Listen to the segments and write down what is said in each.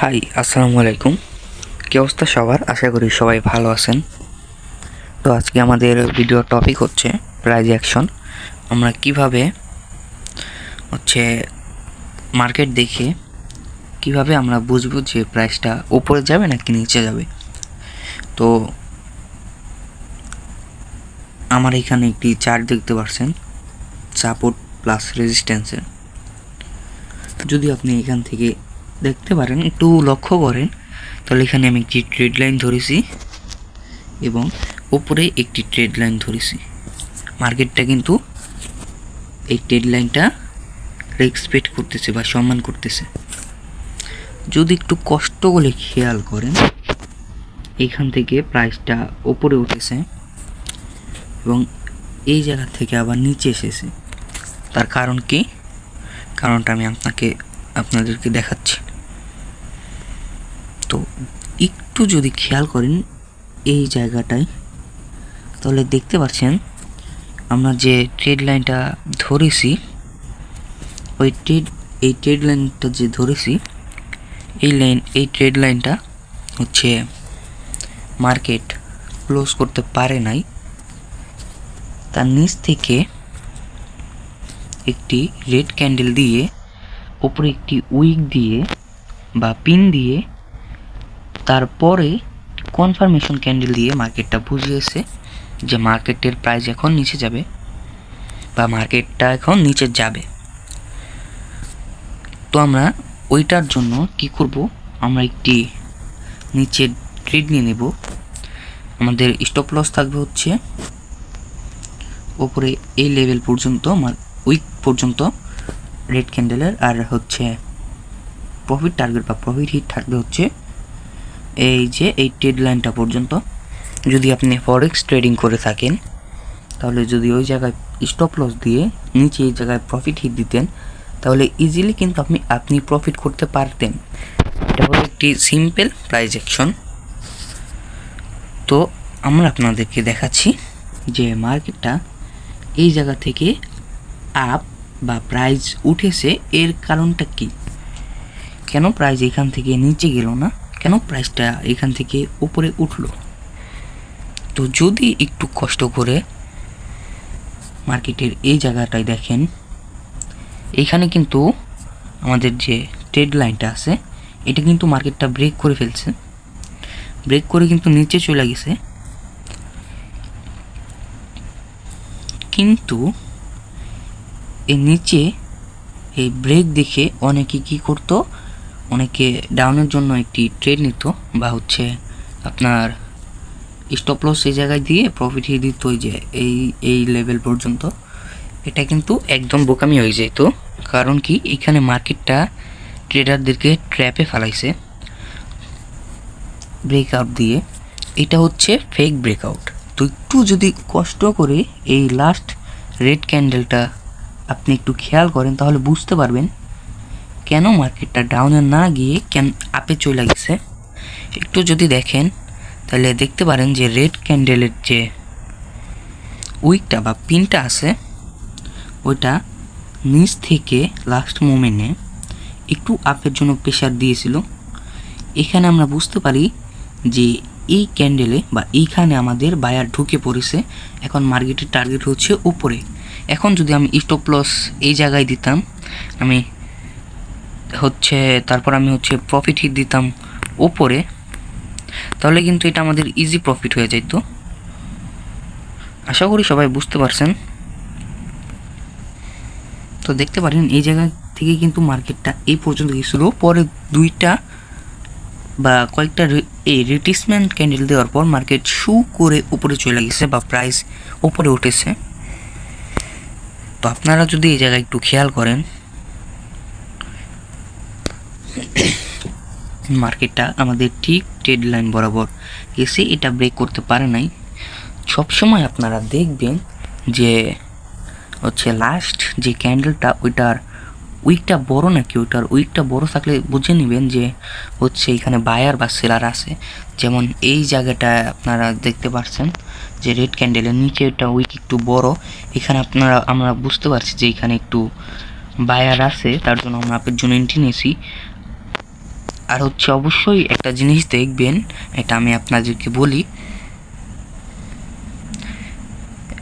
High, আসসালামু আলাইকুম। কী অবস্থা সবার? আশা করি সবাই ভালো আছেন। তো আজকে আমাদের ভিডিও টপিক হচ্ছে প্রাইজ অ্যাকশন আমরা কীভাবে হচ্ছে মার্কেট দেখে কীভাবে আমরা বুঝব যে প্রাইসটা উপরে যাবে নাকি নিচে যাবে? তো আমার এখানে একটি চার্ট দেখতে পাচ্ছেন সাপোর্ট প্লাস রেজিস্ট্যান্সের যদি আপনি এখান থেকে দেখতে পারেন, একটু লক্ষ্য করেন। তাহলে এখানে আমি একটি ট্রেড লাইন ধরেছি এবং উপরে একটি ট্রেড লাইন ধরেছি। মার্কেটটা কিন্তু এই ট্রেড লাইনটা রেসপেক্ট করতেছে বা সম্মান করতেছে। যদি একটু কষ্ট করে খেয়াল করেন, এখান থেকে প্রাইসটা ওপরে উঠেছে এবং এই জায়গা থেকে আবার নিচে এসেছে। তার কারণ কি? কারণটা আমি আপনাকে, আপনাদেরকে দেখাচ্ছি তো একটু যদি খেয়াল করেন এই জায়গাটায়, তাহলে দেখতে পাচ্ছেন আমরা যে ট্রেড লাইনটা ধরেছি, ওই ট্রেড এই ট্রেড লাইনটা যে ধরেছি, এই লাইন এই ট্রেড লাইনটা হচ্ছে মার্কেট ক্লোজ করতে পারে নাই। তার নিচ থেকে একটি রেড ক্যান্ডেল দিয়ে ওপরে একটি উইক দিয়ে বা পিন দিয়ে তারপরে কনফার্মেশন ক্যান্ডেল দিয়ে মার্কেটটা বুঝিয়েছে যে মার্কেটের প্রাইস এখন নিচে যাবে বা মার্কেটটা এখন নিচে যাবে। তো আমরা ওইটার জন্য কি করব? আমরা একটি নিচে ট্রেড নিয়ে নেব। আমাদের স্টপ লস থাকবে হচ্ছে ওপরে এই লেভেল পর্যন্ত উইক পর্যন্ত রেড ক্যান্ডেলের আর হচ্ছে প্রফিট টার্গেট বা প্রফিট হিট থাকবে হচ্ছে এই যে এই ট্রেড লাইনটা পর্যন্ত যদি আপনি ফরেক্স ট্রেডিং করে থাকেন, তাহলে যদি ওই জায়গায় স্টপ লস দিয়ে নিচে এই জায়গায় প্রফিট হিট দিতেন, তাহলে ইজিলি কিন্তু আপনি আপনি প্রফিট করতে পারতেন। এটা হলো একটি সিম্পল প্রাইজ অ্যাকশন তো আমরা আপনাদেরকে দেখাচ্ছি যে মার্কেটটা এই জায়গা থেকে আপ বা প্রাইজ উঠেছে, এর কারণটা কি? কেন প্রাইজ এখান থেকে নিচে গেল না? কেন প্রাইসটা এখান থেকে উপরে উঠল? তো যদি একটু কষ্ট করে মার্কেটের এই জায়গাটায় দেখেন এইখানে কিন্তু আমাদের যে ট্রেড লাইনটা আছে, এটা কিন্তু মার্কেটটা ব্রেক করে ফেলছে। ব্রেক করে কিন্তু নিচে চলে গেছে। কিন্তু এর নিচে এই ব্রেক দেখে অনেকে কি করতো অনেকে ডাউনের জন্য একটি ট্রেড নিত, বা হচ্ছে আপনার স্টপ লস এই জায়গায় দিয়ে প্রফিট হিট দিত যে, এই এই লেভেল পর্যন্ত। এটা কিন্তু একদম বোকামি হয়ে যেত, কারণ কি এখানে মার্কেটটা ট্রেডারদেরকে ট্র্যাপে ফেলাইছে। ব্রেকআউট দিয়ে। এটা হচ্ছে ফেক ব্রেকআউট তো একটু যদি কষ্ট করে এই লাস্ট রেড ক্যান্ডেলটা আপনি একটু খেয়াল করেন, তাহলে বুঝতে পারবেন কেন মার্কেটটা ডাউনে না গিয়ে কেন আপে চলে গেছে? একটু যদি দেখেন, তাহলে দেখতে পারেন যে রেড ক্যান্ডেলের যে উইকটা বা পিনটা আছে, ওইটা নিচ থেকে লাস্ট মোমেন্টে একটু আপের জন্য প্রেশার দিয়েছিল। এখানে আমরা বুঝতে পারি যে এই ক্যান্ডেলে বা এইখানে আমাদের বায়ার ঢুকে পড়েছে। এখন মার্কেটের টার্গেট হচ্ছে উপরে। এখন যদি আমি স্টপ লস এই জায়গায় দিতাম, আমি হচ্ছে, তারপর আমি হচ্ছে প্রফিট হিট দিতাম ওপরে তাহলে কিন্তু এটা আমাদের ইজি প্রফিট হয়ে যেত আশা করি সবাই বুঝতে পারছেন। তো দেখতে পারেন, এই জায়গা থেকে কিন্তু মার্কেটটা এই পর্যন্ত গেছিল পরে দুইটা বা কয়েকটা এই রিটিসমেন্ট ক্যান্ডেল দেওয়ার পর মার্কেট শু করে উপরে চলে গেছে বা প্রাইস উপরে উঠেছে। তো আপনারা যদি এই জায়গায় একটু খেয়াল করেন মার্কেটটা আমাদের ঠিক ট্রেড লাইন বরাবর এসে এটা ব্রেক করতে পারে নাই। সবসময় আপনারা দেখবেন যে, হচ্ছে লাস্ট যে ক্যান্ডেলটা ওইটার উইকটা বড় নাকি? ওইটার উইকটা বড় থাকলে বুঝে নেবেন যে, হচ্ছে এখানে বায়ার বা সেলার আছে। যেমন এই জায়গাটা আপনারা দেখতে পাচ্ছেন যে রেড ক্যান্ডেলের নিচে ওইটা উইক একটু বড়। এখানে আপনারা, আমরা বুঝতে পারছি যে এখানে একটু বায়ার আছে, তার জন্য আমরা আপনার জন্য এন্ট্রি নিয়েছি। আর হচ্ছে অবশ্যই একটা জিনিস দেখবেন, এটা আমি আপনাদেরকে বলি।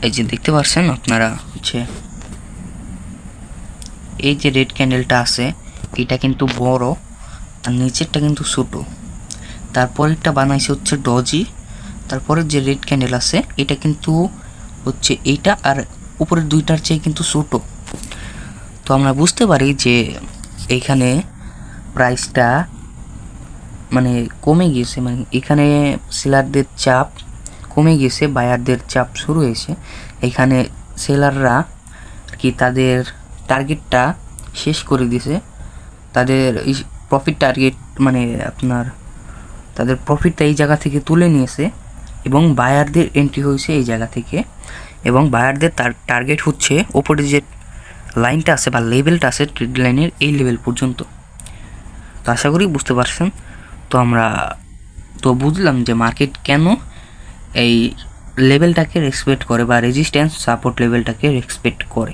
এই যে দেখতে পাচ্ছেন আপনারা হচ্ছে, এই যে রেড ক্যান্ডেলটা আছে, এটা কিন্তু বড় আর নিচেরটা কিন্তু ছোটো। তারপরেরটা বানাইছে হচ্ছে ডজি তারপরে যে রেড ক্যান্ডেল আছে, এটা কিন্তু হচ্ছে এইটা আর উপরের দুইটার চেয়ে কিন্তু ছোটো। তো আমরা বুঝতে পারি যে এইখানে প্রাইসটা মানে কমে গিয়েছে মানে এখানে সেলারদের চাপ কমে গিয়েছে, বায়ারদের চাপ শুরু হয়েছে। এখানে সেলাররা কি তাদের টার্গেটটা শেষ করে দিয়েছে। তাদের প্রফিট টার্গেট মানে আপনার তাদের প্রফিটটা এই জায়গা থেকে তুলে নিয়েছে এবং বায়ারদের এন্ট্রি হয়েছে এই জায়গা থেকে এবং বায়ারদের তার টার্গেট হচ্ছে ওপরে যে লাইনটা আছে বা লেভেলটা আছে ট্রেড লাইনের এই লেভেল পর্যন্ত। তো আশা করি বুঝতে পারছেন। তো আমরা, তো বুঝলাম যে মার্কেট কেন এই লেভেলটাকে রেসপেক্ট করে বা রেজিস্ট্যান্স সাপোর্ট লেভেলটাকে রেসপেক্ট করে।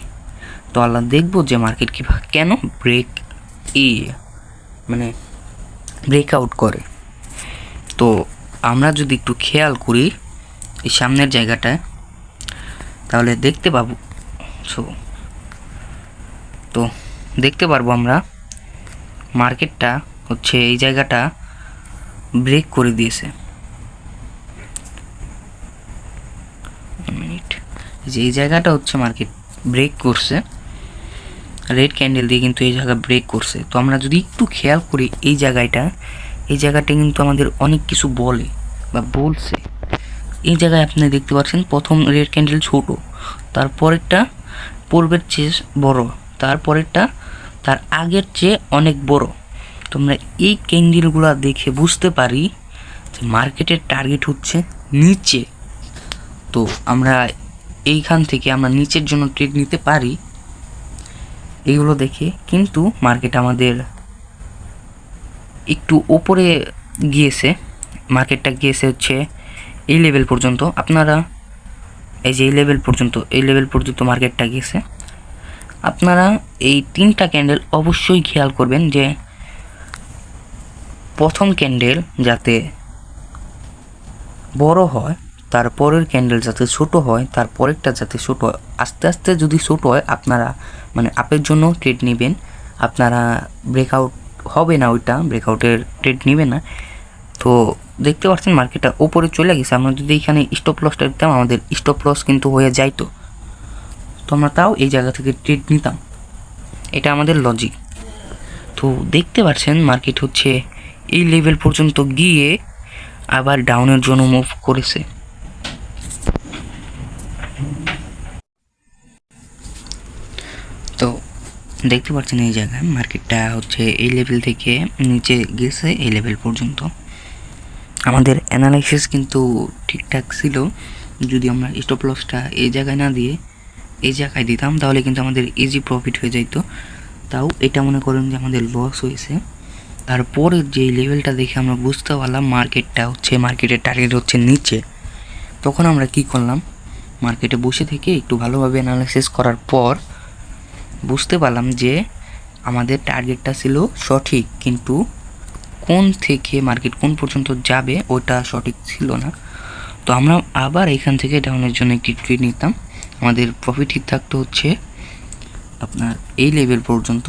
তো আল্লাহ দেখব যে মার্কেট কী কেন ব্রেক ই মানে ব্রেকআউট করে। তো আমরা যদি একটু খেয়াল করি এই সামনের জায়গাটায়, তাহলে দেখতে পাবো। সো তো দেখতে পারব আমরা মার্কেটটা হচ্ছে এই জায়গাটা ব্রেক করে দিয়েছে। মিনিট যে এই জায়গাটা হচ্ছে মার্কেট ব্রেক করছে। রেড ক্যান্ডেল দিয়ে কিন্তু এই জায়গা ব্রেক করছে। তো আমরা যদি একটু খেয়াল করি এই জায়গাটা এই জায়গাটা কিন্তু আমাদের অনেক কিছু বলে বা বলছে। এই জায়গায় আপনি দেখতে পাচ্ছেন প্রথম রেড ক্যান্ডেল ছোট, তারপরেরটা পূর্বের চেয়ে বড়, তারপরেরটা তার আগের চেয়ে অনেক বড়। তো আমরা এই ক্যান্ডেলগুলো দেখে বুঝতে পারি যে মার্কেটের টার্গেট হচ্ছে নিচে। তো আমরা এইখান থেকে আমরা নিচের জন্য ট্রেড নিতে পারি। এইগুলো দেখে কিন্তু মার্কেট আমাদের একটু ওপরে গিয়েছে। মার্কেটটা গিয়েছে হচ্ছে এই লেভেল পর্যন্ত। আপনারা এই যে এই লেভেল পর্যন্ত, এই লেভেল পর্যন্ত মার্কেটটা গিয়েছে। আপনারা এই তিনটা ক্যান্ডেল অবশ্যই খেয়াল করবেন যে প্রথম ক্যান্ডেল যাতে বড় হয় তারপরের ক্যান্ডেল যাতে ছোট হয় তারপরেরটা যাতে ছোট হয়। আস্তে আস্তে যদি ছোট হয়, আপনারা মানে আপের জন্য ট্রেড নেবেন। আপনারা ব্রেকআউট হবে না ওইটা ব্রেকআউটের ট্রেড নেবে না। তো দেখতে পাচ্ছেন মার্কেটটা ওপরে চলে গেছে। আমরা যদি এখানে স্টপ লসটা দিতাম, আমাদের স্টপ লস কিন্তু হয়ে যাইতো। তো আমরা তাও এই জায়গা থেকে ট্রেড নিতাম। এটা আমাদের লজিক তো দেখতে পাচ্ছেন মার্কেট হচ্ছে এই লেভেল পর্যন্ত গিয়ে আবার ডাউনের জন্য মুভ করেছে। তো দেখতে পাচ্ছেন এই জায়গায় মার্কেটটা হচ্ছে এই লেভেল থেকে নিচে গেছে এই লেভেল পর্যন্ত। আমাদের অ্যানালাইসিস কিন্তু ঠিকঠাক ছিল। যদি আমরা স্টপ লসটা এই জায়গায় না দিয়ে এই জায়গায় দিতাম, তাহলে কিন্তু আমাদের ইজি প্রফিট হয়ে যাইতো। তাও এটা মনে করেন যে আমাদের লস হয়েছে। তারপরের যে লেভেলটা দেখে আমরা বুঝতে পারলাম মার্কেটটা হচ্ছে মার্কেটের টার্গেট হচ্ছে নিচে। তখন আমরা কি করলাম? মার্কেটে বসে থেকে একটু ভালোভাবে অ্যানালাইসিস করার পর বুঝতে পারলাম যে আমাদের টার্গেটটা ছিল সঠিক, কিন্তু কোন থেকে মার্কেট কোন পর্যন্ত যাবে ওটা সঠিক ছিল না। তো আমরা আবার এখান থেকে ডাউনের জন্য একটি ট্রেড নিতাম। আমাদের প্রফিট ঠিক থাকতো হচ্ছে আপনার এই লেভেল পর্যন্ত।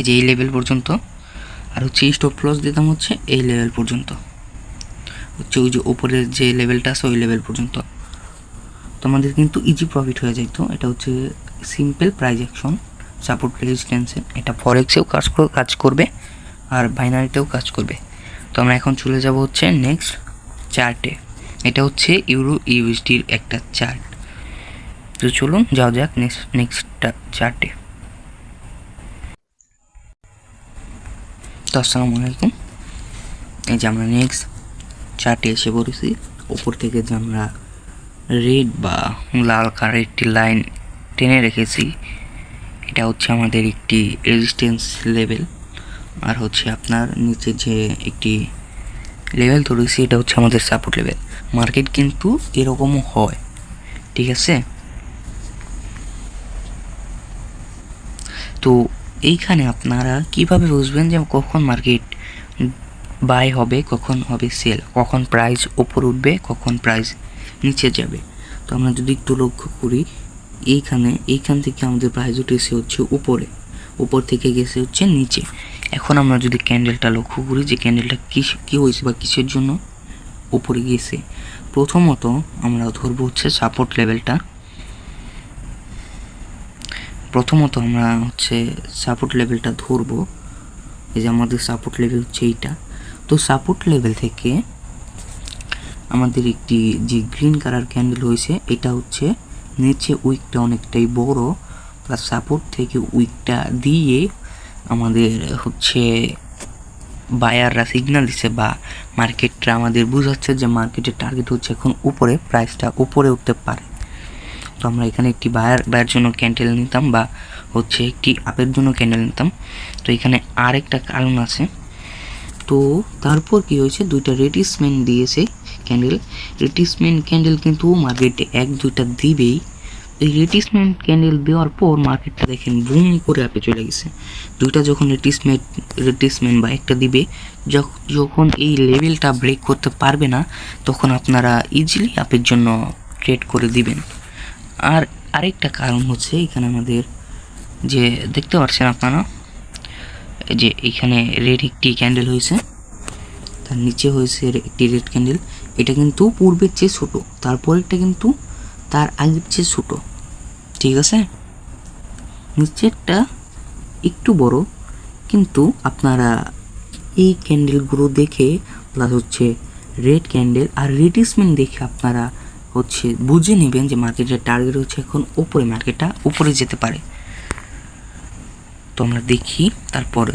এই যে এই লেভেল পর্যন্ত। আর হচ্ছে স্টপ লস দিতাম হচ্ছে এই লেভেল পর্যন্ত। হচ্ছে ওই যে উপরের যে লেভেলটা আছে ওই লেভেল পর্যন্ত। তো আমাদের কিন্তু ইজি প্রফিট হয়ে যেত এটা হচ্ছে সিম্পল প্রাইজ অ্যাকশন সাপোর্ট রেজিস্ট্যান্সে এটা ফরেক্সেও কাজ কাজ করবে আর বাইনারিতেও কাজ করবে। তো আমরা এখন চলে যাব হচ্ছে নেক্সট চার্টে এটা হচ্ছে ইউরো ইউএসডির একটা চার্ট তো চলুন যাওয়া যাক নেক্সট নেক্সট চার্টে তো আসসালামু আলাইকুম। এই যে আমরা নেক্সট চার্টে এসে পড়েছি। ওপর থেকে যে আমরা রেড বা লাল কালার একটি লাইন টেনে রেখেছি, এটা হচ্ছে আমাদের একটি রেজিস্ট্যান্স লেভেল আর হচ্ছে আপনার নিচে যে একটি লেভেল ধরেছি, এটা হচ্ছে আমাদের সাপোর্ট লেভেল মার্কেট কিন্তু এরকমও হয়, ঠিক আছে? তো এইখানে আপনারা কীভাবে বুঝবেন যে কখন মার্কেট বাই হবে, কখন হবে সেল, কখন প্রাইস উপর উঠবে, কখন প্রাইস নিচে যাবে? তো আমরা যদি একটু লক্ষ্য করি, এইখানে, এইখান থেকে আমাদের প্রাইস উঠেছে হচ্ছে উপরে। উপর থেকে গেছে হচ্ছে নিচে। এখন আমরা যদি ক্যান্ডেলটা লক্ষ্য করি যে ক্যান্ডেলটা কী কী হয়েছে বা কিসের জন্য উপরে গিয়েছে প্রথমত আমরা ধরবো হচ্ছে সাপোর্ট লেভেলটা প্রথমত আমরা হচ্ছে সাপোর্ট লেভেলটা ধরবো। এই যে আমাদের সাপোর্ট লেভেল হচ্ছে এইটা। তো সাপোর্ট লেভেল থেকে আমাদের একটি যে গ্রিন কালার ক্যান্ডেল হয়েছে, এটা হচ্ছে নিচে উইকটা অনেকটাই বড়। প্লাস সাপোর্ট থেকে উইকটা দিয়ে আমাদের হচ্ছে বায়াররা সিগন্যাল দিচ্ছে বা মার্কেটটা আমাদের বোঝাচ্ছে যে মার্কেটের টার্গেট হচ্ছে এখন উপরে প্রাইসটা উপরে উঠতে পারে। তো আমরা এখানে একটি বায়ার বায়ের জন্য ক্যান্ডেল নিতাম বা হচ্ছে একটি আপের জন্য ক্যান্ডেল নিতাম। তো এখানে আরেকটা কারণ আছে। তো তারপর কি হয়েছে? দুইটা রেটিসমেন্ট দিয়েছে ক্যান্ডেল রেটিসমেন্ট ক্যান্ডেল কিন্তু মার্কেটে এক, দুইটা দিবেই। এই রেটিসমেন্ট ক্যান্ডেল দেওয়ার পর মার্কেটটা দেখেন বুম করে আপে চলে গেছে। দুইটা যখন রেটিসমেন্ট রেটিসমেন্ট বা একটা দিবে, যখ- যখন এই লেভেলটা ব্রেক করতে পারবে না, তখন আপনারা ইজিলি আপের জন্য ট্রেড করে দিবেন। আর আরেকটা কারণ হচ্ছে এখানে আমাদের যে দেখতে পাচ্ছেন আপনারা যে এখানে রেড একটি ক্যান্ডেল হয়েছে, তার নিচে হয়েছে একটি রেড ক্যান্ডেল এটা কিন্তু পূর্বের চেয়ে ছোট, তারপরেরটা কিন্তু তার আগের চেয়ে ছোট, ঠিক আছে? নিচেরটা একটু বড়, কিন্তু আপনারা এই ক্যান্ডেলগুলো দেখে প্লাস হচ্ছে রেড ক্যান্ডেল আর রেডিসমেন্ট দেখে আপনারা হচ্ছে বুঝে নেবেন যে মার্কেটের টার্গেট হচ্ছে এখন উপরে, মার্কেটটা উপরে যেতে পারে। তো আমরা দেখি তারপরে।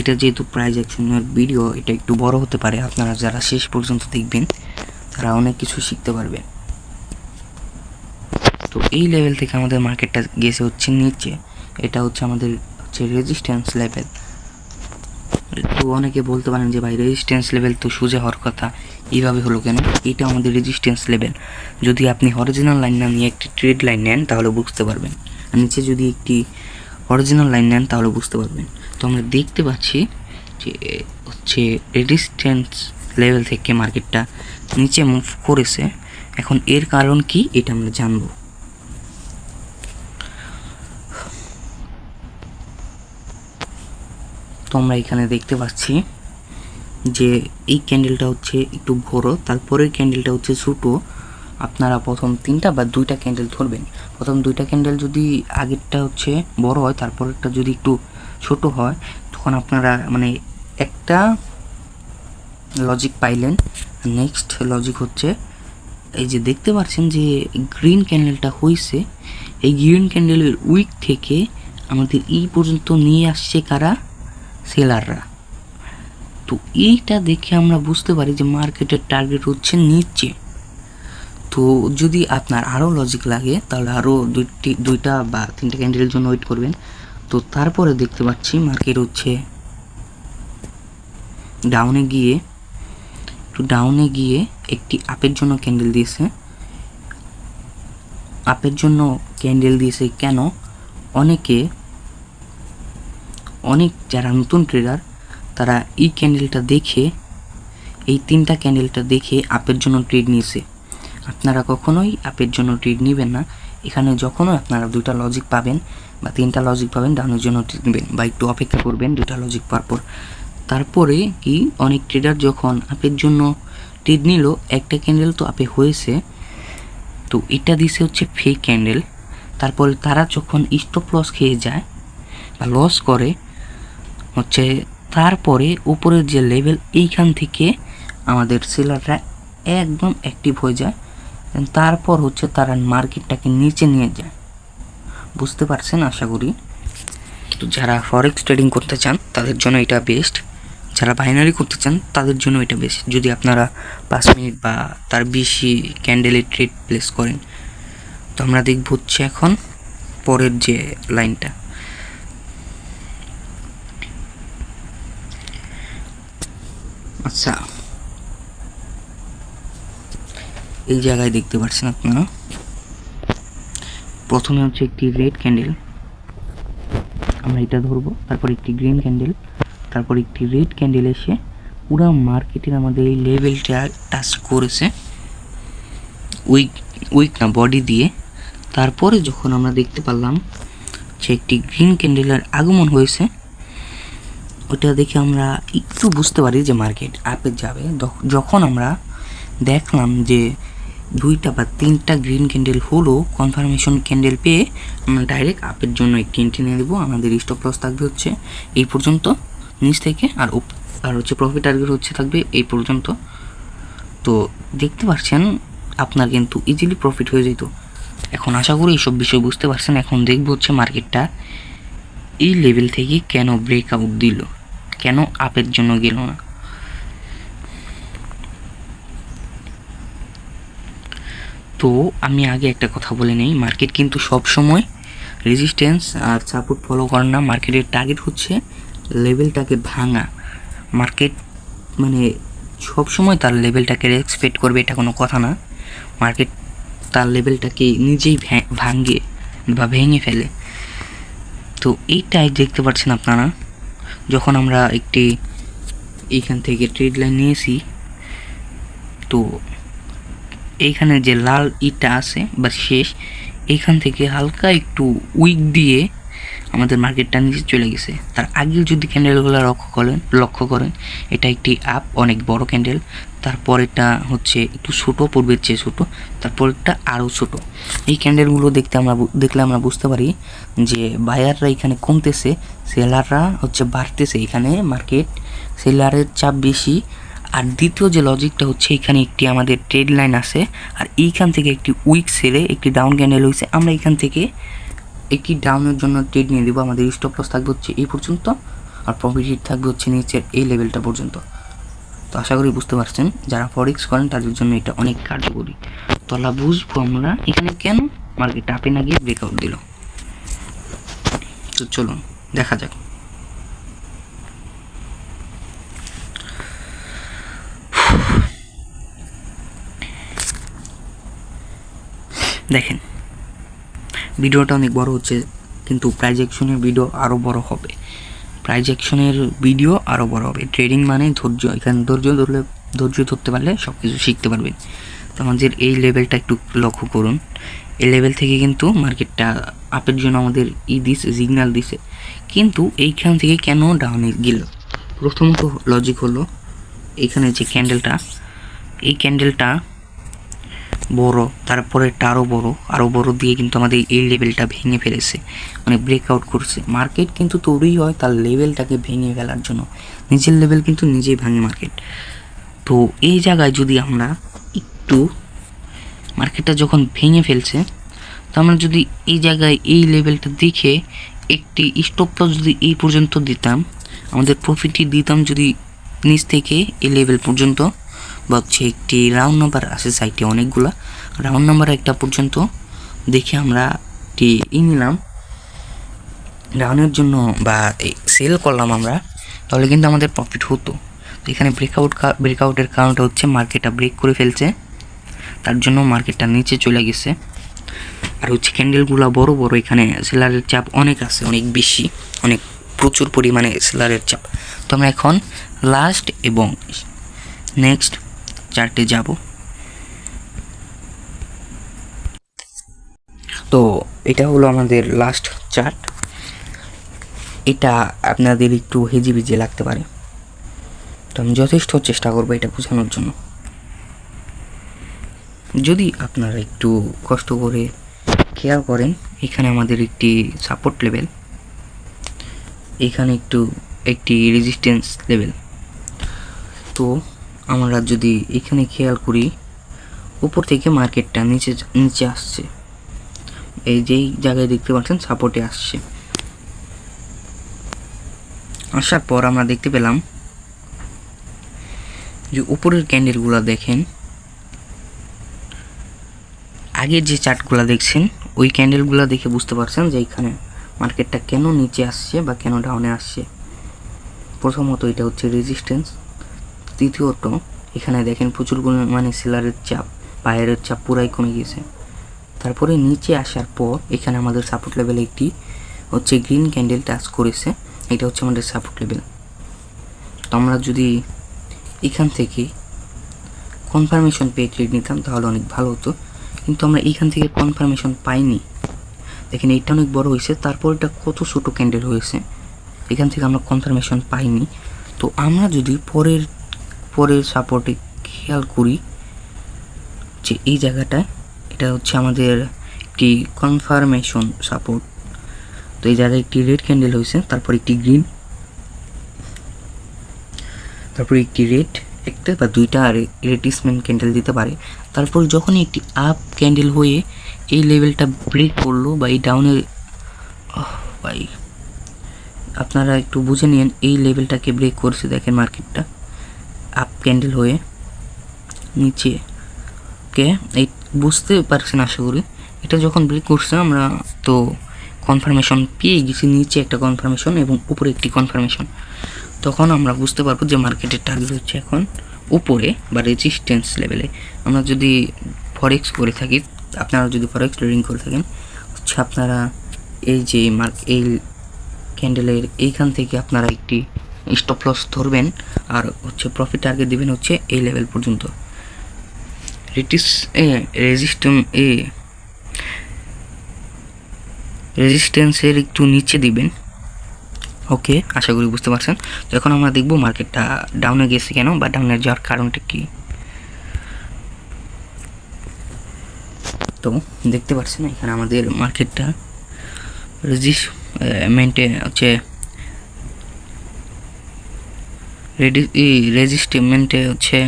এটা যেহেতু প্রাইজ অ্যাকশনের ভিডিও এটা একটু বড় হতে পারে। আপনারা যারা শেষ পর্যন্ত দেখবেন, তারা অনেক কিছু শিখতে পারবে তো এই লেভেল থেকে আমাদের মার্কেটটা গেছে হচ্ছে নিচে। এটা হচ্ছে আমাদের হচ্ছে রেজিস্ট্যান্স লেভেল তো অনেকে বলতে পারেন যে ভাই রেজিস্ট্যান্স লেভেল তো সোজা হওয়ার কথা। এইভাবে হলো কেন? এটা আমাদের রেজিস্ট্যান্স লেভেল যদি আপনি অরিজিনাল লাইন না নিয়ে একটি ট্রেড লাইন নেন, তাহলে বুঝতে পারবেন। নিচে যদি একটি অরিজিনাল লাইন নেন, তাহলে বুঝতে পারবেন। তো আমরা দেখতে পাচ্ছি যে, হচ্ছে রেজিস্ট্যান্স লেভেল থেকে মার্কেটটা নিচে মুভ করেছে। এখন এর কারণ কি? এটা আমরা জানব। তো আমরা এখানে দেখতে পাচ্ছি যে এই ক্যান্ডেলটা হচ্ছে একটু বড় তারপরের ক্যান্ডেলটা হচ্ছে ছোটো। আপনারা প্রথম তিনটা বা দুইটা ক্যান্ডেল ধরবেন। প্রথম দুইটা ক্যান্ডেল যদি আগেরটা হচ্ছে বড় হয়, তারপরেরটা যদি একটু ছোট হয়, তখন আপনারা মানে একটা লজিক পাইলেন। নেক্সট লজিক হচ্ছে, এই যে দেখতে পাচ্ছেন যে গ্রিন ক্যান্ডেলটা হয়েছে এই গ্রিন ক্যান্ডেলের উইক থেকে আমাদের এই পর্যন্ত নিয়ে আসছে কারা? সেলাররা। তো এইটা দেখে আমরা বুঝতে পারি যে মার্কেটের টার্গেট হচ্ছে নিচে। তো যদি আপনার আরও লজিক লাগে, তাহলে আরও দুইটি, দুইটা বা তিনটা ক্যান্ডেলের জন্য ওয়েট করবেন। তো তারপরে দেখতে পাচ্ছি মার্কেট হচ্ছে ডাউনে গিয়ে একটু ডাউনে গিয়ে একটি আপের জন্য ক্যান্ডেল দিয়েছে। আপের জন্য ক্যান্ডেল দিয়েছে কেন? অনেকে অনেক যারা নতুন ট্রেডার তারা এই ক্যান্ডেলটা দেখে, এই তিনটা ক্যান্ডেলটা দেখে আপের জন্য ট্রেড নিয়েছে। আপনারা কখনোই আপের জন্য ট্রেড নেবেন না। এখানে যখনই আপনারা দুইটা লজিক পাবেন বা তিনটা লজিক পাবেন ডাউনের জন্য ট্রেড নেবেন বা একটু অপেক্ষা করবেন দুইটা লজিক পাওয়ার পর। তারপরে কি, অনেক ট্রেডার যখন আপের জন্য ট্রেড নিল, একটা ক্যান্ডেল তো আপে হয়েছে, তো এটা দিছে হচ্ছে ফেক ক্যান্ডেল তারপরে তারা যখন স্টপ লস খেয়ে যায় বা লস করে হচ্ছে তারপরে উপরের যে লেভেল এইখান থেকে আমাদের সেলাররা একদম অ্যাক্টিভ হয়ে যায়। তারপর হচ্ছে তারা মার্কেটটাকে নিচে নিয়ে যায়। বুঝতে পারছেন আশা করি? তো যারা ফরেক্স ট্রেডিং করতে চান, তাদের জন্য এটা বেস্ট যারা বাইনারি করতে চান, তাদের জন্য এটা বেস্ট যদি আপনারা পাঁচ মিনিট বা তার বেশি ক্যান্ডেলে ট্রেড প্লেস করেন, তো আমরা দেখব হচ্ছে এখন পরের যে লাইনটা আচ্ছা। এই জায়গায় দেখতে পাচ্ছেন আপনারা? প্রথমে হচ্ছে একটি রেড ক্যান্ডেল আমরা এটা ধরবো, তারপর একটি গ্রিন ক্যান্ডেল তারপর একটি রেড ক্যান্ডেল এসে পুরো মার্কেটের আমাদের এই লেভেলটা টাচ করেছে। উইক উইক না বডি দিয়ে। তারপরে যখন আমরা দেখতে পারলাম যে একটি গ্রিন ক্যান্ডেলের আগমন হয়েছে ওটা দেখে আমরা একটু বুঝতে পারি যে মার্কেট আপে যাবে। যখন আমরা দেখলাম যে দুইটা বা তিনটা গ্রিন ক্যান্ডেল হলো কনফার্মেশন ক্যান্ডেল পেয়ে আমরা ডাইরেক্ট আপের জন্য একটি এন্ট্রি নিয়ে দেবো আমাদের স্টপ লস থাকবে হচ্ছে এই পর্যন্ত, নিচ থেকে, আর আর হচ্ছে প্রফিট টার্গেট হচ্ছে থাকবে এই পর্যন্ত। তো দেখতে পাচ্ছেন, আপনার কিন্তু ইজিলি প্রফিট হয়ে যেত। এখন আশা করি এইসব বিষয় বুঝতে পারছেন। এখন দেখব হচ্ছে মার্কেটটা এই লেভেল থেকে কেন ব্রেক আউট দিল। কেন আপের জন্য গেল না? তো আমি আগে একটা কথা বলে নেই মার্কেট কিন্তু সব সময় রেজিস্ট্যান্স আর সাপোর্ট ফলো করে না। মার্কেটের টার্গেট হচ্ছে লেভেলটাকে ভাঙা। মার্কেট মানে সব সময় তার লেভেলটাকে রেসপেক্ট করবে, এটা কোনো কথা না। মার্কেট তার লেভেলটাকে নিজেই ভাঙে বা ভেঙে ফেলে। তো এইটাই দেখতে পাচ্ছেন আপনারা। যখন আমরা একটি এইখান থেকে ট্রেড লাইন নিয়েছি, তো এইখানে যে লাল ইটা আছে বা শেষ, এইখান থেকে হালকা একটু উইক দিয়ে আমাদের মার্কেটটা নিচে চলে গেছে। তার আগে যদি ক্যান্ডেলগুলো লক্ষ্য করেন লক্ষ্য করেন, এটা একটি আপ অনেক বড় ক্যান্ডেল তারপর এটা হচ্ছে একটু ছোটো, পূর্বের চেয়ে ছোটো তারপরটা আরও ছোট। এই ক্যান্ডেলগুলো দেখতে আমরা দেখলে আমরা বুঝতে পারি যে বায়াররা এখানে কমতেছে সেলাররা হচ্ছে বাড়তেছে এখানে মার্কেট সেলারের চাপ বেশি। আর দ্বিতীয় যে লজিকটা হচ্ছে এখানে একটি আমাদের ট্রেড লাইন আছে, আর এইখান থেকে একটি উইক সেলে একটি ডাউন ক্যান্ডেল হয়েছে। আমরা এখান থেকে একটি ডাউনের জন্য ট্রেড নিয়ে দেবো আমাদের স্টপ লস থাকবে হচ্ছে এই পর্যন্ত, আর প্রফিট হিট থাকবে হচ্ছে নিচের এই লেভেলটা পর্যন্ত। তো আশা করি বুঝতে পারছেন, যারা ফরেক্স করেন, তাদের জন্য এটা অনেক কার্যকরী। তো আমরা বুঝব আমরা এখানে কেন মার্কেট আপে না গিয়ে ব্রেকআউট দিল। তো চলুন। দেখা যাক। দেখেন, ভিডিওটা অনেক বড় হচ্ছে, কিন্তু প্রাইজ অ্যাকশনের ভিডিও আরও বড় হবে। প্রাইজ অ্যাকশনের ভিডিও আরও বড় হবে। ট্রেডিং মানে ধৈর্য, এখানে ধৈর্য ধরলে, ধৈর্য ধরতে পারলে সব কিছু শিখতে পারবেন। তো আমাদের এই লেভেলটা একটু লক্ষ্য করুন। এই লেভেল থেকে কিন্তু মার্কেটটা আপের জন্য আমাদের ই দিছে সিগন্যাল দিছে। কিন্তু এইখান থেকে কেন ডাউনে গেল? প্রথমত লজিক হলো এইখানে যে ক্যান্ডেলটা এই ক্যান্ডেলটা বড়, তারপরে আরও বড় আরও বড় দিয়ে কিন্তু আমাদের এই লেভেলটা ভেঙে ফেলেছে মানে ব্রেকআউট করছে। মার্কেট কিন্তু তৈরি হয় তার লেভেলটাকে ভেঙে ফেলার জন্য। নিজের লেভেল কিন্তু নিজেই ভাঙে মার্কেট তো এই জায়গায় যদি আমরা একটু মার্কেটটা যখন ভেঙে ফেলছে, তো আমরা যদি এই জায়গায় এই লেভেলটা দেখে একটি স্টপ যদি এই পর্যন্ত দিতাম, আমাদের প্রফিটটি দিতাম যদি নিচ থেকে এই লেভেল পর্যন্ত, বা হচ্ছে একটি রাউন্ড নাম্বার আছে সাইটে অনেকগুলা রাউন্ড নাম্বার একটা পর্যন্ত দেখে আমরা একটি ই নিলাম। রাউন্ডের জন্য বা সেল করলাম আমরা, তাহলে কিন্তু আমাদের প্রফিট হতো। এখানে ব্রেকআউট ব্রেকআউটের কারণটা হচ্ছে মার্কেটটা ব্রেক করে ফেলছে। তার জন্য মার্কেটটা নিচে চলে গেছে। আর হচ্ছে ক্যান্ডেলগুলো বড় বড় এখানে সেলারের চাপ অনেক আছে, অনেক বেশি, অনেক প্রচুর পরিমাণে সেলারের চাপ। তো আমরা এখন লাস্ট এবং নেক্সট চার্টে যাব। তো এটা হলো আমাদের লাস্ট চার্ট এটা আপনাদের একটু হেজিবিজি লাগতে পারে। তো আমি যথেষ্ট চেষ্টা করব এটা বোঝানোর জন্য। যদি আপনারা একটু কষ্ট করে খেয়াল করেন, এখানে আমাদের একটি সাপোর্ট লেভেল এখানে একটু একটি রেজিস্ট্যান্স লেভেল তো আমরা যদি এখানে খেয়াল করি, উপর থেকে মার্কেটটা নিচে নিচে আসছে। এই যেই জায়গায় দেখতে পাচ্ছেন সাপোর্টে আসছে। আসার পর আমরা দেখতে পেলাম যে উপরের ক্যান্ডেলগুলো দেখেন আগের যে চার্টগুলো দেখছেন, ওই ক্যান্ডেলগুলো দেখে বুঝতে পারছেন যে এখানে মার্কেটটা কেন নিচে আসছে বা কেন ডাউনে আসছে। প্রথমত এটা হচ্ছে রেজিস্ট্যান্স তৃতীয়ত, এখানে দেখেন প্রচুর পরিমাণে সেলারের চাপ পায়ের চাপ পুরাই কমে গিয়েছে। তারপরে নিচে আসার পর, এখানে আমাদের সাপোর্ট লেভেল একটি হচ্ছে গ্রিন ক্যান্ডেল টাচ করেছে। এটা হচ্ছে আমাদের সাপোর্ট লেভেল তো আমরা যদি এখান থেকে কনফার্মেশন পেয়ে ট্রেড নিতাম, তাহলে অনেক ভালো হতো। কিন্তু আমরা এইখান থেকে কনফার্মেশন পাইনি। দেখেন, এইটা অনেক বড় হয়েছে তারপর এটা কত ছোটো ক্যান্ডেল হয়েছে। এখান থেকে আমরা কনফার্মেশন পাইনি। তো আমরা যদি পরের পরের সাপোর্টে খেয়াল করি যে এই জায়গাটায়, এটা হচ্ছে আমাদের একটি কনফার্মেশন সাপোর্ট তো এই জায়গায় একটি রেড ক্যান্ডেল হয়েছে, তারপর একটি গ্রিন তারপর একটি রেড একটা বা দুইটা রেটিসমেন্ট ক্যান্ডেল দিতে পারে। তারপর যখনই একটি আপ ক্যান্ডেল হয়ে এই লেভেলটা ব্রেক করল বা এই ডাউনের ভাই, আপনারা একটু বুঝে নিন এই লেভেলটাকে ব্রেক করছে দেখেন মার্কেটটা আপ ক্যান্ডেল হয়ে নিচে কে, এই বুঝতে পারছেন আশা করি। এটা যখন ব্রেক করছে আমরা তো কনফার্মেশন পেয়ে গেছি, নিচে একটা কনফার্মেশন এবং উপরে একটি কনফার্মেশন তখন আমরা বুঝতে পারব যে মার্কেটের টার্গেট হচ্ছে এখন উপরে বা রেজিস্ট্যান্স লেভেলে আমরা যদি ফরেক্স করে থাকি আপনারা যদি ফরেক্স ট্রেডিং করে থাকেন, হচ্ছে আপনারা এই যে মার্ক এই ক্যান্ডেলের এইখান থেকে আপনারা একটি স্টপ লস ধরবেন আর হচ্ছে প্রফিট টার্গেট দিবেন হচ্ছে এই লেভেল পর্যন্ত। রেটিস এ রেজিস্ট্যান্স এ রেজিস্ট্যান্সের একটু নিচে দিবেন। ওকে, আশা করি বুঝতে পারছেন। তো এখন আমরা দেখব মার্কেটটা ডাউনে গেছে কেন বা ডাউনে যাওয়ার কারণটা কি? তো দেখতে পাচ্ছেন এখানে আমাদের মার্কেটটা রেজিস্টমেন্টে হচ্ছে রেডি রেজিস্টমেন্টে হচ্ছে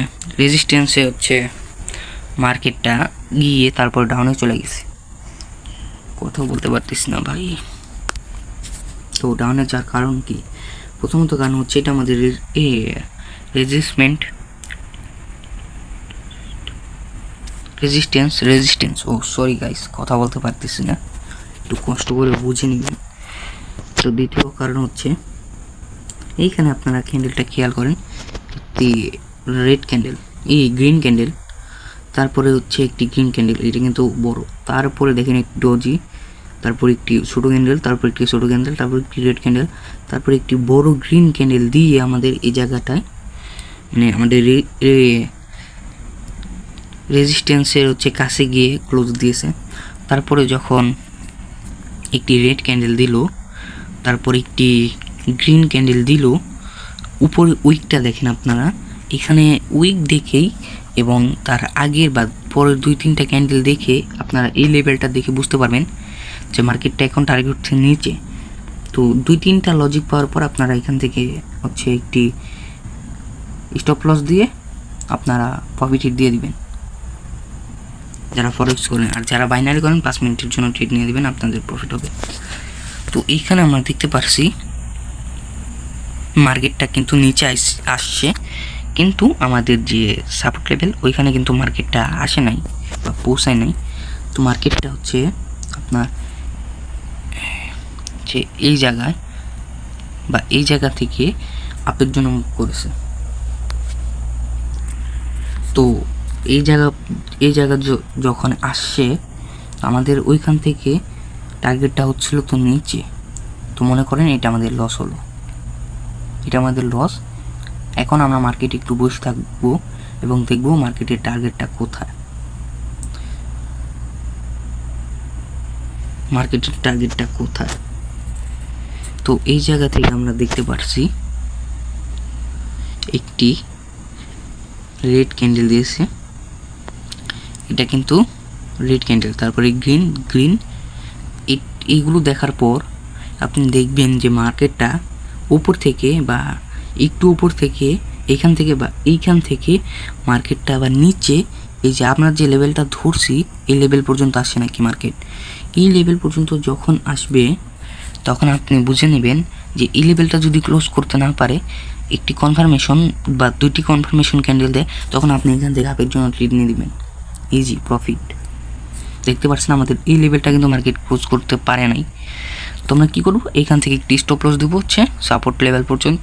রেজিস্ট্যান্সে হচ্ছে মার্কেটটা গিয়ে তারপর ডাউনে চলে গেছে। কোথাও বলতে পারতিস না ভাই। তো ডাউনে যাওয়ার কারণ কি? প্রথমত কারণ হচ্ছে এটা আমাদের এ রেজিস্টমেন্ট রেজিস্ট্যান্স রেজিস্ট্যান্স ও সরি গাইস কথা বলতে পারতেছি না। একটু কষ্ট করে বুঝে নিবেন। তো দ্বিতীয় কারণ হচ্ছে, এইখানে আপনারা ক্যান্ডেলটা খেয়াল করেন, একটি রেড ক্যান্ডেল এই গ্রিন ক্যান্ডেল তারপরে হচ্ছে একটি গ্রিন ক্যান্ডেল এটা কিন্তু বড়। তারপরে দেখেন একটি ডজি তারপর একটি ছোটো ক্যান্ডেল তারপর একটি ছোটো ক্যান্ডেল তারপর একটি রেড ক্যান্ডেল তারপর একটি বড় গ্রিন ক্যান্ডেল দিয়ে আমাদের এই জায়গাটায় মানে আমাদের রেজিস্ট্যান্সের হচ্ছে কাছে গিয়ে ক্লোজ দিয়েছে। তারপরে যখন একটি রেড ক্যান্ডেল দিল, তারপর একটি গ্রিন ক্যান্ডেল দিল, উপরে উইকটা দেখেন আপনারা, এখানে উইক দেখেই এবং তার আগের বা পরের দুই তিনটা ক্যান্ডেল দেখে আপনারা এই লেভেলটা দেখে বুঝতে পারবেন যে মার্কেটটা এখন টার্গেট হচ্ছে নিচে। তো দুই তিনটা লজিক পাওয়ার পর আপনারা এখান থেকে হচ্ছে একটি স্টপ লস দিয়ে আপনারা প্রফিট দিয়ে দিবেন। যারা ফরেক্স করেন আর যারা বাইনারি করেন, পাঁচ মিনিটের জন্য ট্রেড নিয়ে দেবেন, আপনাদের প্রফিট হবে। তো এইখানে আমরা দেখতে পারছি মার্কেটটা কিন্তু নিচে আসছে। কিন্তু আমাদের যে সাপোর্ট লেভেল ওইখানে কিন্তু মার্কেটটা আসে নাই বা পৌঁছায় নাই। তো মার্কেটটা হচ্ছে আপনার যে এই জায়গায় বা এই জায়গা থেকে আপের জন্য করেছে। তো এই জায়গা এই জায়গা যখন আসছে আমাদের ওইখান থেকে টার্গেটটা হচ্ছিল তো নিচে। তো মনে করেন এটা আমাদের লস হলো। এটা আমাদের লস এখন আমরা মার্কেটে একটু বসে থাকব এবং দেখব মার্কেটের টার্গেটটা কোথায়। মার্কেটের টার্গেটটা কোথায়? তো এই জায়গা থেকে আমরা দেখতে পারছি একটি রেড ক্যান্ডেল দিয়েছে। এটা কিন্তু রেড ক্যান্ডেল, তারপরে গ্রিন গ্রিন। এইগুলো দেখার পর আপনি দেখবেন যে মার্কেটটা উপর থেকে বা একটু উপর থেকে, এখান থেকে বা এইখান থেকে মার্কেটটা আবার নিচে, এই যে আপনার যে লেভেলটা ধরছি, এই লেভেল পর্যন্ত আসে নাকি মার্কেট? এই লেভেল পর্যন্ত যখন আসবে তখন আপনি বুঝে নেবেন যে এই লেভেলটা যদি ক্লোজ করতে না পারে, একটি কনফার্মেশন বা দুটি কনফার্মেশন ক্যান্ডেল দেয়, তখন আপনি এখান থেকে হাফের জন্য ট্রেড নিয়ে দিবেন ইজি প্রফিট দেখতে পাচ্ছেন আমাদের এই লেভেলটা কিন্তু মার্কেট ক্লোজ করতে পারে নাই। তো আমরা কী করব? এখান থেকে একটি স্টপ লস দেবো হচ্ছে সাপোর্ট লেভেল পর্যন্ত।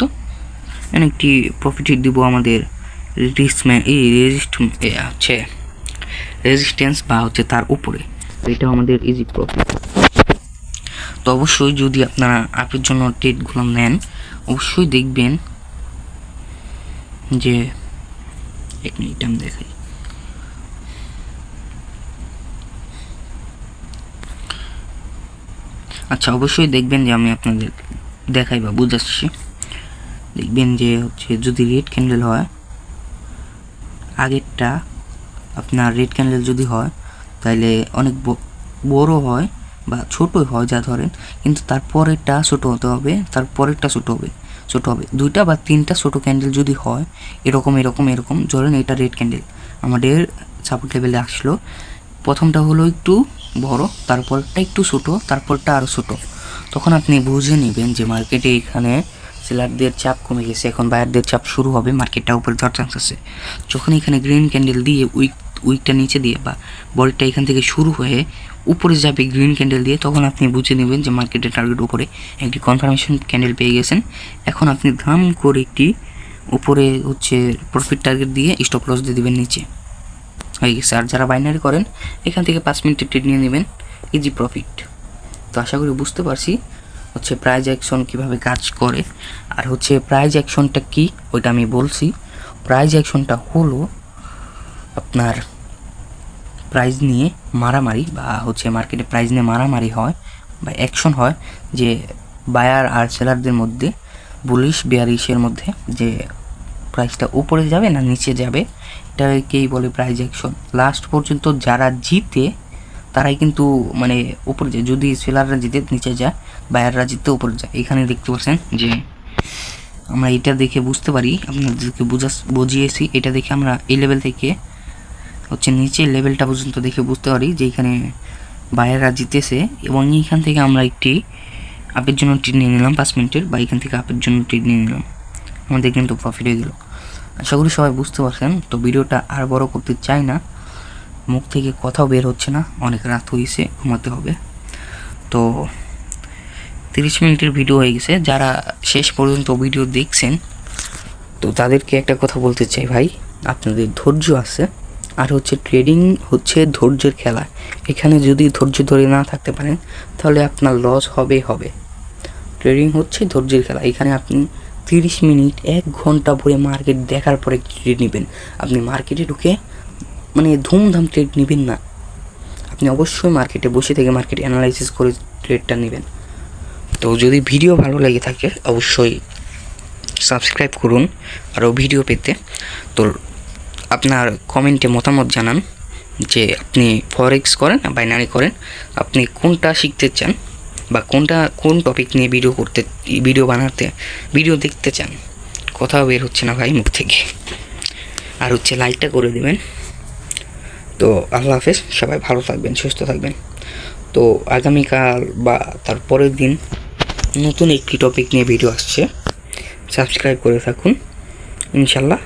একটি প্রফিট দিব আমাদের রিস্কম্যান এই রেজিস্ট হচ্ছে রেজিস্ট্যান্স বা হচ্ছে তার উপরে। তো এটাও আমাদের ইজি প্রফিট তো অবশ্যই যদি আপনারা আপের জন্য ট্রেডগুলো নেন, অবশ্যই দেখবেন যে এক মিনিট আমি দেখাই। আচ্ছা অবশ্যই দেখবেন যে আমি আপনাদের দেখাই বা বুঝাচ্ছি। দেখবেন যে হচ্ছে যদি রেড ক্যান্ডেল হয়, আগেরটা আপনার রেড ক্যান্ডেল যদি হয় তাহলে অনেক বড় হয়। বা ছোটই হয় যা ধরেন, কিন্তু তারপরেরটা ছোট হতে হবে তারপরেরটা ছোট হবে ছোট হবে। দুইটা বা তিনটা ছোট ক্যান্ডেল যদি হয়, এরকম এরকম এরকম, ধরেন এটা রেড ক্যান্ডেল আমাদের সাপোর্ট লেভেলে আসলো। প্রথমটা হলো একটু বড়, তারপরটা একটু ছোট, তারপরটা আরও ছোট। তখন আপনি বুঝে নেবেন যে মার্কেটে এখানে সেলারদের চাপ কমে গেছে, এখন বায়ারদের চাপ শুরু হবে মার্কেটটা উপরে যাওয়ার চান্স আছে যখন এখানে গ্রিন ক্যান্ডেল দিয়ে উইক উইকটা নিচে দিয়ে বা বডিটা এখান থেকে শুরু হয়ে উপরে যাবে গ্রিন ক্যান্ডেল দিয়ে, তখন আপনি বুঝে নেবেন যে মার্কেটের টার্গেট উপরে একটি কনফার্মেশন ক্যান্ডেল পেয়ে গেছেন। এখন আপনি ধাম করে একটি উপরে হচ্ছে প্রফিট টার্গেট দিয়ে স্টপ লস দিয়ে দেবেন নিচে। হয়ে গেছে। আর যারা বাইনারি করেন, এখান থেকে পাঁচ মিনিটের ট্রেড নিয়ে নেবেন। ইজি প্রফিট তো আশা করি বুঝতে পারছি হচ্ছে প্রাইজ অ্যাকশন কীভাবে কাজ করে। আর হচ্ছে প্রাইজ অ্যাকশনটা কি, ওইটা আমি বলছি। প্রাইজ অ্যাকশনটা হলো আপনার প্রাইজ নিয়ে মারামারি বা হচ্ছে মার্কেটে প্রাইজ নিয়ে মারামারি হয় বা অ্যাকশন হয় যে বায়ার আর সেলারদের মধ্যে বুলিশ বেয়ারিশের মধ্যে যে প্রাইসটা উপরে যাবে না নিচে যাবে, এটাকেই বলে প্রাইজ অ্যাকশন লাস্ট পর্যন্ত যারা জিতে, তারাই কিন্তু মানে উপরে যায়। যদি সেলাররা জিতে, নিচে যায় বায়াররা জিতে উপরে যায়। এখানে দেখতে পাচ্ছেন যে আমরা এটা দেখে বুঝতে পারি, আপনাদেরকে বুঝা বুঝিয়েছি। এটা দেখে আমরা এই লেভেল থেকে হচ্ছে নিচে লেভেলটা পর্যন্ত দেখে বুঝতে পারি যে এখানে বায়াররা জিতেছে এবং এইখান থেকে আমরা একটি আপের জন্য ট্রিট নিয়ে নিলাম পাঁচ মিনিটের বা এখান থেকে আপের জন্য ট্রিট নিয়ে নিলাম। আমাদের কিন্তু প্রফিট হয়ে গেল। আশা করি সবাই বুঝতে পারছেন, তো ভিডিওটা আর বড় করতে চাই না। মুখ থেকে কথাও বের হচ্ছে না, অনেক রাত হয়েছে ঘুমাতে হবে। তো তিরিশ মিনিটের ভিডিও হয়ে গেছে। যারা শেষ পর্যন্ত ভিডিও দেখছেন, তো তাদেরকে একটা কথা বলতে চাই ভাই, আপনাদের ধৈর্য আছে। আর হচ্ছে ট্রেডিং হচ্ছে ধৈর্যের খেলা। এখানে যদি ধৈর্য ধরে না থাকতে পারেন, তাহলে আপনার লস হবে হবে। ট্রেডিং হচ্ছে ধৈর্যের খেলা। এখানে আপনি তিরিশ মিনিট, এক ঘণ্টা ভরে মার্কেট দেখার পরে ট্রেড নেবেন। আপনি মার্কেটে ঢুকে মানে ধুমধাম ট্রেড নেবেন না। আপনি অবশ্যই মার্কেটে বসে থেকে মার্কেট অ্যানালাইসিস করে ট্রেডটা নেবেন। তো যদি ভিডিও ভালো লেগে থাকে, অবশ্যই সাবস্ক্রাইব করুন। আরও ভিডিও পেতে। তো আপনার কমেন্টে মতামত জানান যে আপনি ফরেক্স করেন না বাইনারি করেন। আপনি কোনটা শিখতে চান বা কোনটা, কোন টপিক নিয়ে ভিডিও করতে ভিডিও বানাতে ভিডিও দেখতে চান কথা বের হচ্ছে না ভাই মুখ থেকে। আর হচ্ছে লাইকটা করে দেবেন। তো আল্লাহ হাফেজ, সবাই ভালো থাকবেন, সুস্থ থাকবেন। তো আগামীকাল বা তার পরের দিন নতুন একটি টপিক নিয়ে ভিডিও আসছে। সাবস্ক্রাইব করে থাকুন। ইনশাল্লাহ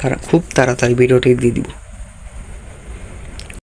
তারা খুব তাড়াতাড়ি ভিডিওটি দিয়ে দিব।